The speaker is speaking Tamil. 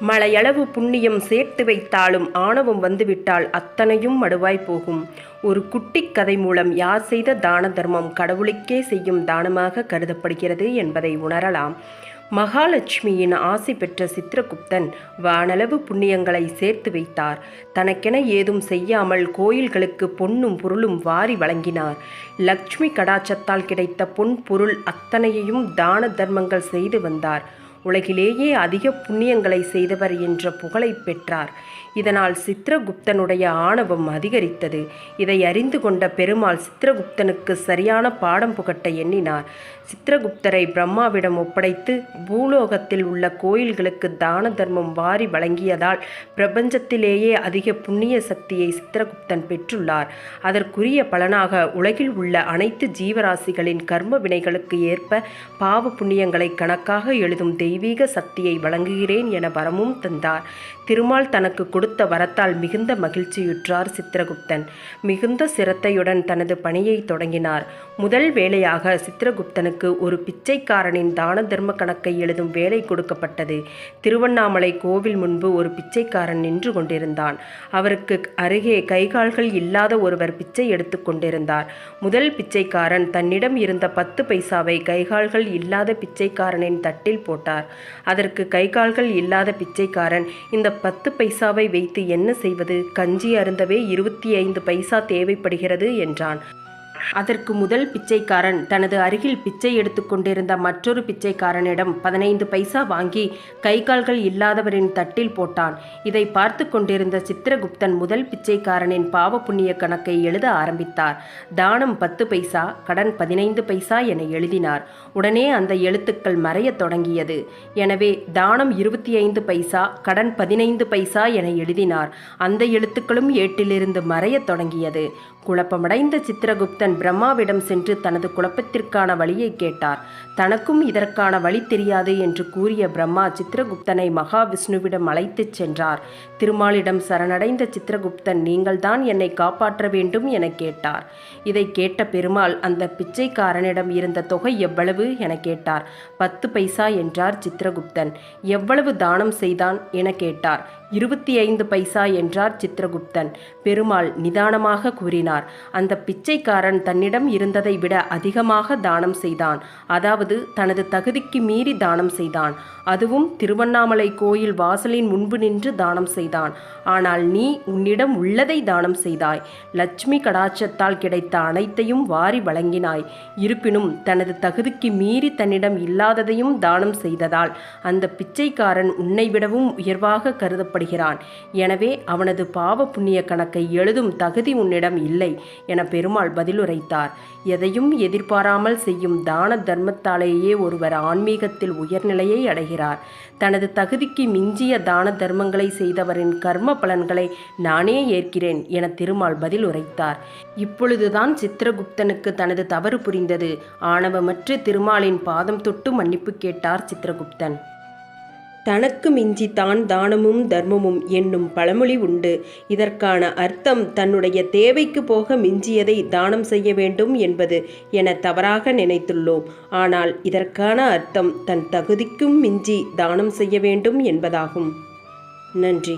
மலையளவு புண்ணியம் சேர்த்து வைத்தாலும் ஆணவம் வந்துவிட்டால் அத்தனையும் மடுவாய் போகும். ஒரு குட்டிக் கதை மூலம் யார் செய்த தான தர்மம் கடவுளுக்கே செய்யும் தானமாக கருதப்படுகிறது என்பதை உணரலாம். மகாலட்சுமியின் ஆசி பெற்ற சித்திரகுப்தன் வானளவு புண்ணியங்களை சேர்த்து வைத்தார். தனக்கென ஏதும் செய்யாமல் கோயில்களுக்கு பொன்னும் பொருளும் வாரி வழங்கினார். லக்ஷ்மி கடாச்சத்தால் கிடைத்த பொன் பொருள் அத்தனையையும் தான தர்மங்கள் செய்து வந்தார். உலகிலேயே அதிக புண்ணியங்களை செய்தவர் என்ற புகழை பெற்றார். இதனால் சித்திரகுப்தனுடைய ஆணவம் அதிகரித்தது. இதை அறிந்து கொண்ட பெருமாள் சித்திரகுப்தனுக்கு சரியான பாடம் புகட்ட எண்ணினார். சித்திரகுப்தரை பிரம்மாவிடம் ஒப்படைத்து பூலோகத்தில் உள்ள கோயில்களுக்கு தான தர்மம் வாரி வழங்கியதால் பிரபஞ்சத்திலேயே அதிக புண்ணிய சக்தியை சித்திரகுப்தன் பெற்றுள்ளார். அதற்குரிய பலனாக உலகில் உள்ள அனைத்து ஜீவராசிகளின் கர்ம வினைகளுக்கு ஏற்ப பாவ புண்ணியங்களை கணக்காக எழுதும் தெய்வீக சக்தியை வழங்குகிறேன் என வரமும் தந்தார். திருமால் தனக்கு கொடுத்த வரத்தால் மிகுந்த மகிழ்ச்சியுற்றார் சித்திரகுப்தன். மிகுந்த சிரத்தையுடன் தனது பணியை தொடங்கினார். முதல் வேலையாக சித்திரகுப்தனுக்கு ஒரு பிச்சைக்காரனின் தான தர்ம கணக்கை எழுதும் வேலை கொடுக்கப்பட்டது. திருவண்ணாமலை கோவில் முன்பு ஒரு பிச்சைக்காரன் நின்று கொண்டிருந்தான். அவருக்கு அருகே கைகால்கள் இல்லாத ஒருவர் பிச்சை எடுத்து கொண்டிருந்தார். முதல் பிச்சைக்காரன் தன்னிடம் இருந்த பத்து பைசாவை கைகால்கள் இல்லாத பிச்சைக்காரனின் தட்டில் போட்டார். அதற்கு கை கால்கள் இல்லாத பிச்சைக்காரன். இந்த பத்து பைசாவை வைத்து என்ன செய்வது? கஞ்சி அருந்தவே இருபத்தி ஐந்து பைசா தேவைப்படுகிறது என்றான். அதற்கு முதல் பிச்சைக்காரன் தனது அருகில் பிச்சை எடுத்துக்கொண்டிருந்த மற்றொரு பிச்சைக்காரனிடம் பதினைந்து பைசா வாங்கி கை கால்கள் இல்லாதவரின் தட்டில் போட்டான். இதை பார்த்து கொண்டிருந்த சித்திரகுப்தன் முதல் பிச்சைக்காரனின் பாவ புண்ணிய கணக்கை எழுத ஆரம்பித்தார். தானம் பத்து பைசா கடன் பதினைந்து பைசா என எழுதினார். உடனே அந்த எழுத்துக்கள் மறையத் தொடங்கியது. எனவே தானம் இருபத்தி ஐந்து பைசா கடன் பதினைந்து பைசா என எழுதினார். அந்த எழுத்துக்களும் ஏட்டிலிருந்து மறையத் தொடங்கியது. குழப்பமடைந்த சித்திரகுப்தன் பிரம்மாவிடம் சென்று தனது குழப்பத்திற்கான வழியை கேட்டார். தனக்கும் இதற்கான வழி தெரியாது என்று கூறிய பிரம்மா சித்திரகுப்தனை மகாவிஷ்ணுவிடம் அழைத்துச் சென்றார். திருமாலிடம் சரணடைந்த சித்திரகுப்தன் நீங்கள்தான் என்னை காப்பாற்ற வேண்டும் என கேட்டார். இதை கேட்ட பெருமாள் அந்த பிச்சைக்காரனிடம் இருந்த தொகை எவ்வளவு? என கேட்டார். பத்து பைசா என்றார் சித்திரகுப்தன். எவ்வளவு தானம் செய்தான்? என கேட்டார். இருபத்தி ஐந்து பைசா என்றார் சித்திரகுப்தன். பெருமாள் நிதானமாக கூறினார் அந்த பிச்சைக்காரன் தன்னிடம் இருந்ததை விட அதிகமாக தானம் செய்தான். அதாவது தனது தகுதிக்கு மீறி தானம் செய்தான். அதுவும் திருவண்ணாமலை கோயில் வாசலின் முன்பு நின்று தானம் செய்தான். ஆனால் நீ உன்னிடம் உள்ளதை தானம் செய்தாய். லட்சுமி கடாட்சத்தால் கிடைத்த அனைத்தையும் வாரி வழங்கினாய். இருப்பினும் தனது தகுதிக்கு மீறி தன்னிடம் இல்லாததையும் தானம் செய்ததால் அந்த பிச்சைக்காரன் உன்னை விடவும் உயர்வாக கருதப்படுகிறான் எனவே அவனது பாவ புண்ணிய கணக்கை எழுதும் தகுதி உன்னிடம் இல்லை என பெருமாள் பதிலுரைத்தார். எதையும் எதிர்பாராமல் செய்யும் தான தர்மத்தாலேயே ஒருவர் ஆன்மீகத்தில் உயர்நிலையை அடைகிறார். தனது தகுதிக்கு மிஞ்சிய தான தர்மங்களை செய்தவரின் கர்ம பலன்களை நானே ஏற்கிறேன் என திருமால் பதில் உரைத்தார் இப்பொழுதுதான் சித்திரகுப்தனுக்கு தனது தவறு புரிந்தது. ஆணவமற்று திருமாலின் பாதம் தொட்டு மன்னிப்பு கேட்டார் சித்திரகுப்தன். தனக்கு மிஞ்சி தான் தானமும் தர்மமும் என்னும் பழமொழி உண்டு. இதற்கான அர்த்தம் தன்னுடைய தேவைக்கு போக மிஞ்சியதை தானம் செய்ய வேண்டும் என்பது என தவறாக நினைத்துள்ளோம். ஆனால் இதற்கான அர்த்தம் தன் தகுதிக்கும் மிஞ்சி தானம் செய்ய வேண்டும் என்பதாகும். நன்றி.